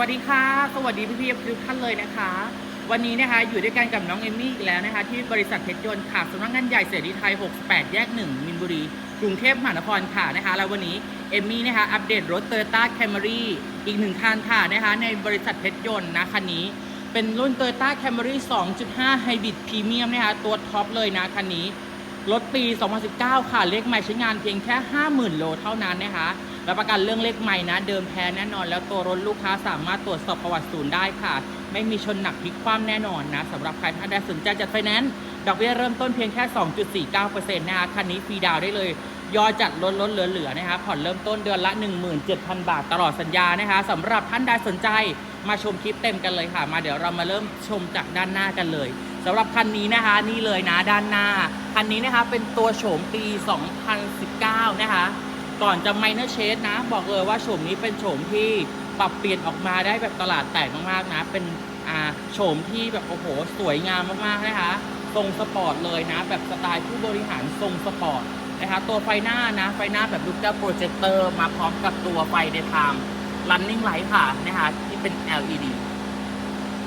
วัสดีค่ะ สวัสดีพี่ๆทุกท่านเลยนะคะ วันนี้นะคะอยู่ด้วยกันกับน้องเอมมี่อีกแล้วนะคะ ที่บริษัทเพชรยนต์ค่ะสำนักงานใหญ่เสรีไทย 68 แยก 1 มินบุรี กรุงเทพมหานครค่ะนะคะ แล้ววันนี้เอมมี่นะคะอัปเดตรถ Toyota Camry อีกหนึ่งคันค่ะนะคะในบริษัทเพชรยนต์นะคันนี้ เป็นรุ่น Toyota Camry 2.5 Hybrid Premium นะคะตัวท็อปเลยนะคันนี้รถปี 2019 ค่ะเลขหม่ใช้งานเพียงแค่ 50,000 โลเท่านั้นนะคะรับประกันเรื่องเลขใหม่นะ เดิมแท้แน่นอน แล้วตัวรถลูกค้าสามารถตรวจสอบประวัติศูนย์ได้ค่ะ ไม่มีชนหนักพลิกคว่ำแน่นอนนะสำหรับใครท่านใดสนใจจัดไฟแนนซ์ดอกเบี้ยเริ่มต้นเพียงแค่ 2.49%นะคะคันนี้ฟรีดาวได้เลยยอจัดลดลดเหลือๆนะคะผ่อนเริ่มต้นเดือนละ 17,000 บาทตลอดสัญญานะคะสำหรับท่านใดสนใจมาชมคลิปเต็มกันเลยค่ะ มาเดี๋ยวเรามาเริ่มชมจากด้านหน้ากันเลยสำหรับคันนี้นะคะนี่เลยนะด้านหน้าคันนี้นะคะเป็นตัวโฉมปี 2019 นะคะ ก่อนจะไมเนอร์เชดนะ บอกเลยว่าโฉมนี้เป็นโฉมที่ปรับเปลี่ยนออกมาได้แบบตลาดแตกมากๆนะ เป็นอ่าโฉมที่แบบโอ้โห สวยงามมากๆนะคะทรงสปอร์ตเลยนะ แบบสไตล์ผู้บริหารทรงสปอร์ตนะคะตัวไฟหน้านะ ไฟหน้าแบบลูกเจ้าโปรเจคเตอร์มาพร้อมกับตัวไฟเดย์ไทม์ running light ค่ะนะคะที่เป็น LED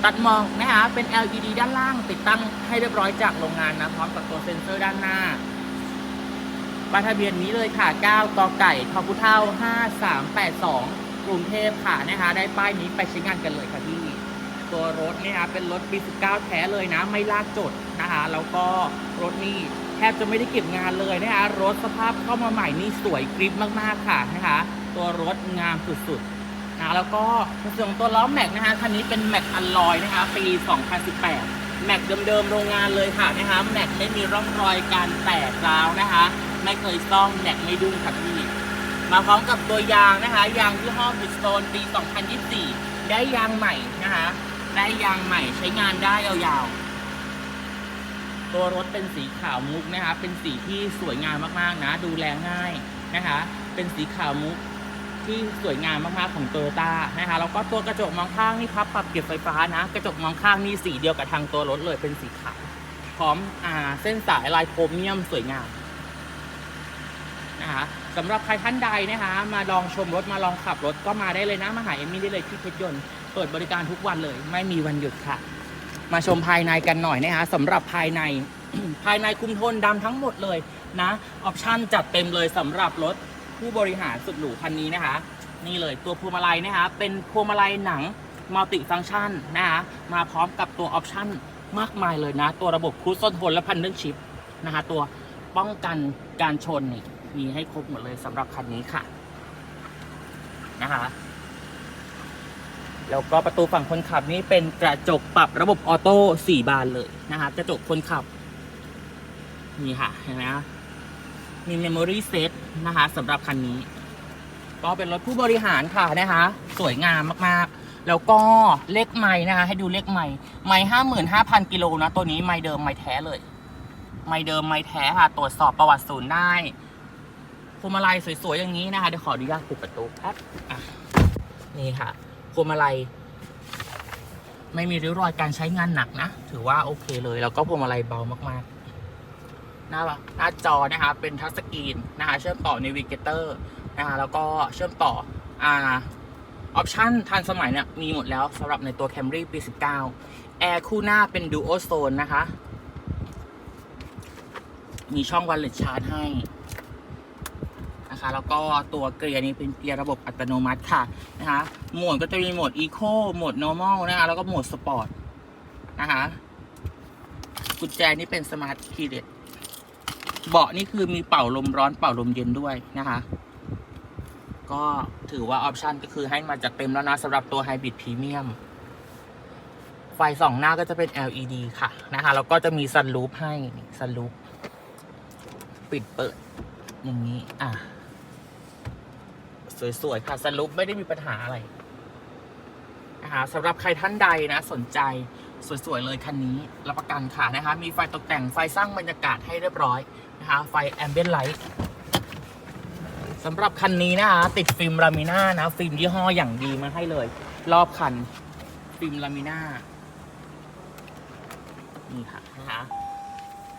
ตัดหมอกนะคะเป็น LED ด้านล่างติดตั้งให้เรียบร้อยจากโรงงานนะ พร้อมกับตัวเซ็นเซอร์ด้านหน้า ป้ายทะเบียนนี้เลยค่ะ 9 กไก่ทอพุเท่า 5382 กรุงเทพค่ะนะคะ ได้ป้ายนี้ไปใช้งานกันเลยค่ะพี่ ตัวรถเนี่ยคะเป็นรถปี 19 แท้เลยนะ ไม่ลากจดนะคะ แล้วก็รถนี่แทบจะไม่ได้เก็บงานเลยนะคะ รถสภาพเข้ามาใหม่นี่สวยกริปมากๆค่ะนะคะ ตัวรถงามสุดๆนะ แล้วก็ส่วนของตัวล้อแม็กนะคะ คันนี้เป็นแม็กอัลลอยนะคะ ปี 2018 แม็กเดิมๆโรงงานเลยค่ะนะคะ แม็กไม่มีร่องรอยการแตกร้าวนะคะ ไม่เคยซ่อมแม็กไม่ดุ้งค่ะพี่ มาพร้อมกับตัวยางนะคะ ยางยี่ห้อ Bridgestone ปี 2024 ได้ยางใหม่นะคะ ได้ยางใหม่ใช้งานได้ยาวๆ ตัวรถเป็นสีขาวมุกนะคะ เป็นสีที่สวยงามมากๆนะ ดูแลง่ายนะคะ เป็นสีขาวมุกที่สวยงามมากๆของโตโยต้านะคะแล้วก็ตัวกระจกมองข้างนี่พับปรับเก็บไฟฟ้านะ กระจกมองข้างนี่สีเดียวกับทางตัวรถเลยเป็นสีขาวพร้อมอ่าเส้นสายลายโครเมียมสวยงาม นะคะสำหรับใครท่านใดนะคะ มาลองชมรถมาลองขับรถก็มาได้เลยนะมาหาเอมมี่ได้เลยที่เพชรยนต์เปิดบริการทุกวันเลย ไม่มีวันหยุดค่ะ มาชมภายในกันหน่อยนะคะสำหรับภายในภายในคุมโทนดำทั้งหมดเลยนะออปชั่นจัดเต็มเลยสำหรับรถผู้บริหารสุดหรูคันนี้นะคะ นี่เลยตัวพวงมาลัยนะคะเป็นพวงมาลัยหนังมัลติฟังชันนะคะมาพร้อมกับตัวออปชั่นมากมายเลยนะ ตัวระบบครูซอนโทนและพันเรื่องชิปนะคะตัวป้องกันการชนนี่ มีให้ครบหมดเลยสำหรับคันนี้ค่ะ นะคะ แล้วก็ประตูฝั่งคนขับนี่เป็นกระจกปรับระบบออโต้สี่บานเลยนะคะ กระจกคนขับ นี่ค่ะ เห็นไหมคะมีเมมโมรี่เซตนะคะสำหรับคันนี้ ก็เป็นรถผู้บริหารค่ะนะคะ สวยงามมากๆ แล้วก็เลขไม้นะคะ ให้ดูเลขไม้ไม้ห้าหมื่นห้าพันกิโลนะ ตัวนี้ไม้เดิมไม้แท้เลย ไม้เดิมไม้แท้ค่ะ ตรวจสอบประวัติศูนย์ได้ พวงมาลัยสวยๆอย่างนี้นะคะเดี๋ยวขออนุญาตปิดประตูแป๊บอะนี่ค่ะพวงมาลัยไม่มีริ้วรอยการใช้งานหนักนะ ถือว่าโอเคเลย แล้วก็พวงมาลัยเบามากๆหน้าหน้าจอนะคะ เป็นทัชสกรีนนะคะ เชื่อมต่อ Navigator นะคะแล้วก็เชื่อมต่ออ่าออปชั่นทันสมัยเนี่ยมีหมดแล้วสำหรับในตัว Camry ปี 19 แอร์คู่หน้าเป็น Duo Zone นะคะ มีช่อง Wireless Charge ให้ นะคะ แล้วก็ตัวเกียร์นี้เป็นเกียร์ระบบอัตโนมัติค่ะนะคะ โหมดก็จะมีโหมด Eco โหมด Normal นะคะ แล้วก็โหมด Sport นะคะ กุญแจนี่เป็น Smart Key เด็ดเบาะนี่คือมีเป่าลมร้อนเป่าลมเย็นด้วยนะคะ ก็ถือว่าออปชันก็คือให้มาจัดเต็มแล้วนะสำหรับตัว Hybrid Premium ไฟสองหน้าก็จะเป็น LED ค่ะนะคะ แล้วก็จะมีซันรูฟให้ซันรูฟปิดเปิดอย่างนี้ อะ สวยๆ ค่ะซันรูฟไม่ได้มีปัญหาอะไรนะคะสำหรับใครท่านใดนะ สนใจสวยๆ เลยคันนี้รับประกันค่ะนะคะ มีไฟตกแต่งไฟสร้างบรรยากาศให้เรียบร้อยนะคะ ไฟแอมเบียนไลท์สำหรับคันนี้นะคะ ติดฟิล์มลามิน่านะ ฟิล์มยี่ห้ออย่างดีมาให้เลย รอบคัน ฟิล์มลามิน่านี่ค่ะนะคะ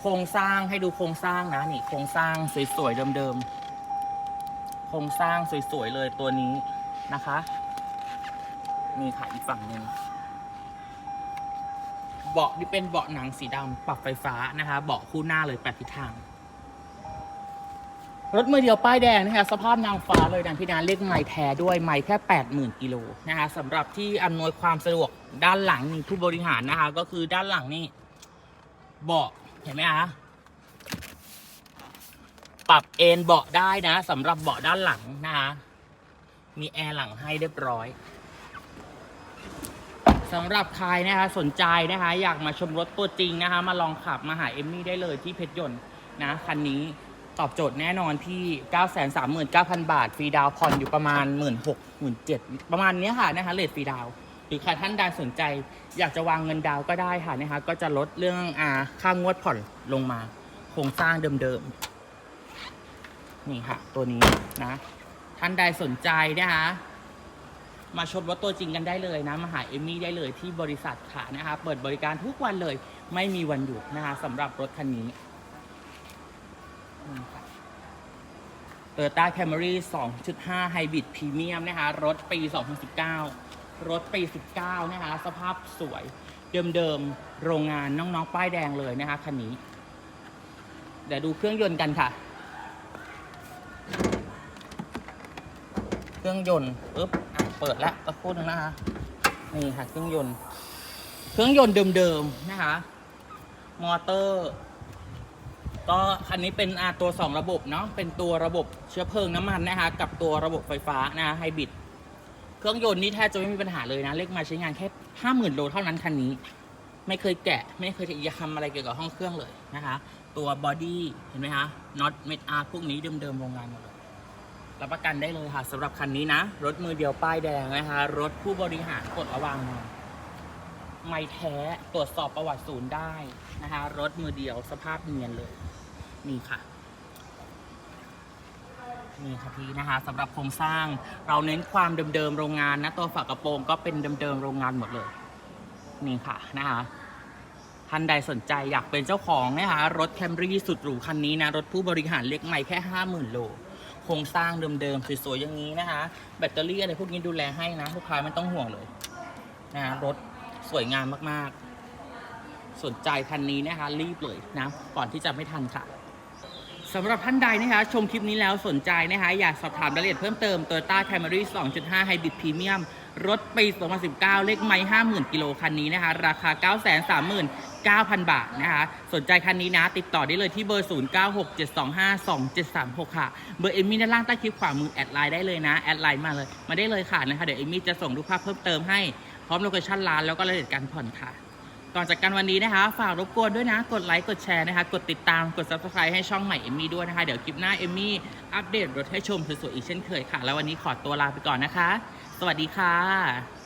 โครงสร้างให้ดูโครงสร้างนะนี่โครงสร้างสวยๆเดิมๆ ครงสร้างสวย ๆ เลยตัวนี้นะคะนี่ค่ะอีกฝั่งหนึ่งเบาะนี่เป็นเบาะหนังสีดำปรับไฟฟ้านะคะเบาะคู่หน้าเลยแปดทิศทาง รถมือเดียวป้ายแดงนะคะสภาพนางฟ้าเลยดังพี่นาเรียกไม้แท้ด้วยไม้แค่ 80,000กิโลนะคะสำหรับที่อำนวยความสะดวกด้านหลังนี่ผู้บริหารนะคะ ก็คือด้านหลังนี่เบาะเห็นไหมคะ ปรับเอนเบาะได้นะสำหรับเบาะด้านหลังนะคะมีแอร์หลังให้เรียบร้อยสำหรับใครนะคะสนใจนะคะ อยากมาชมรถตัวจริงนะคะ มาลองขับมาหาเอมมี่ได้เลยที่เพชรยนต์นะคันนี้ตอบโจทย์แน่นอนที่ 939,000 บาท ฟรีดาวผ่อนอยู่ประมาณ 1 6 0 0 0 7ประมาณนี้ค่ะนะคะเลทฟรีดาว หรือใครท่านใดสนใจ อยากจะวางเงินดาวก็ได้ค่ะนะคะ ก็จะลดเรื่องอาค่างวดผ่อนลงมา โครงสร้างเดิมๆ นี่ค่ะ ตัวนี้นะ ท่านใดสนใจนะคะมาชมรถตัวจริงกันได้เลยนะมาหาเอมี่ได้เลยที่บริษัทค่ะนะคะเปิดบริการทุกวันเลย ไม่มีวันหยุดนะคะสำหรับรถคันนี้โตโยต้าแคมรี่2.5 ไฮบริดพรีเมียมนะคะรถปี 2019 รถปี 19 นะคะ สภาพสวยเดิมๆ โรงงานน้องๆ ป้ายแดงเลยนะคะคันนี้ เดี๋ยวดูเครื่องยนต์กันค่ะ เครื่องยนต์ปึ๊บอะเปิดแล้วตะครู่นึงนะคะนี่ค่ะเครื่องยนต์ เครื่องยนต์เดิมๆนะคะ มอเตอร์ ก็คันนี้เป็นอาตัว 2 ระบบเนาะเป็นตัวระบบเชื้อเพลิงน้ำมันนะคะ กับตัวระบบไฟฟ้านะไฮบริดเครื่องยนต์นี่แทบจะไม่มีปัญหาเลยนะเล็กมาใช้งานแค่50,000โลเท่านั้นคันนี้ ไม่เคยแกะ ไม่เคยจะทำอะไรเกี่ยวกับห้องเครื่องเลยนะคะ ตัวบอดี้เห็นไหมคะน็อตเม็ดอาร์พวกนี้เดิมๆโรงงานหมดเลย รับประกันได้เลยค่ะสำหรับคันนี้นะ รถมือเดียวป้ายแดงนะคะ รถผู้บริหารกดระวังมาไม่แท้ตรวจสอบประวัติศูนย์ได้นะคะ รถมือเดียวสภาพเนียนเลย นี่ค่ะนี่ค่ะพี่นะคะสำหรับโครงสร้าง เราเน้นความเดิมๆโรงงานนะ ตัวฝากระโปรงก็เป็นเดิมๆโรงงานหมดเลย นี่ค่ะนะคะท่านใดสนใจอยากเป็นเจ้าของนะคะรถแคมรี่สุดหรูคันนี้นะ รถผู้บริหารเล็กใหม่แค่ 50,000 โล โครงสร้างเดิมๆสวยๆอย่างนี้นะคะ แบตเตอรี่อะไรพวกนี้ดูแลให้นะลูกค้าไม่ต้องห่วงเลยนะรถสวยงามมากๆ สนใจคันนี้นะคะรีบเลยนะก่อนที่จะไม่ทันค่ะสำหรับท่านใดนะคะชมคลิปนี้แล้วสนใจนะคะอยากสอบถามรายละเอียดเพิ่มเติม Toyota Camry 2.5 Hybrid Premium รถปี 2019 เลขไม้50,000 กิโลคันนี้นะคะ ราคา 939,000 บาทนะคะ สนใจคันนี้นะ ติดต่อได้เลยที่เบอร์ 0967252736 ค่ะ เบอร์เอมมี่ด้านล่างใต้คลิปขวามือแอดไลน์ได้เลยนะ แอดไลน์มาเลย มาได้เลยค่ะนะคะ เดี๋ยวเอมมี่จะส่งรูปภาพเพิ่มเติมให้ พร้อมโลเคชั่นร้านแล้วก็รายละเอียดการผ่อนค่ะ ก่อนจากกันวันนี้นะคะ ฝากรบกวนด้วยนะ กดไลค์ กดแชร์นะคะ กดติดตาม กด subscribe ให้ช่องใหม่เอมมี่ด้วยนะคะ เดี๋ยวคลิปหน้าเอมมี่อัปเดตรถให้ชมสวยๆอีกเช่นเคยค่ะ แล้ววันนี้ขอตัวลาไปก่อนนะคะ วัสดีค่ะ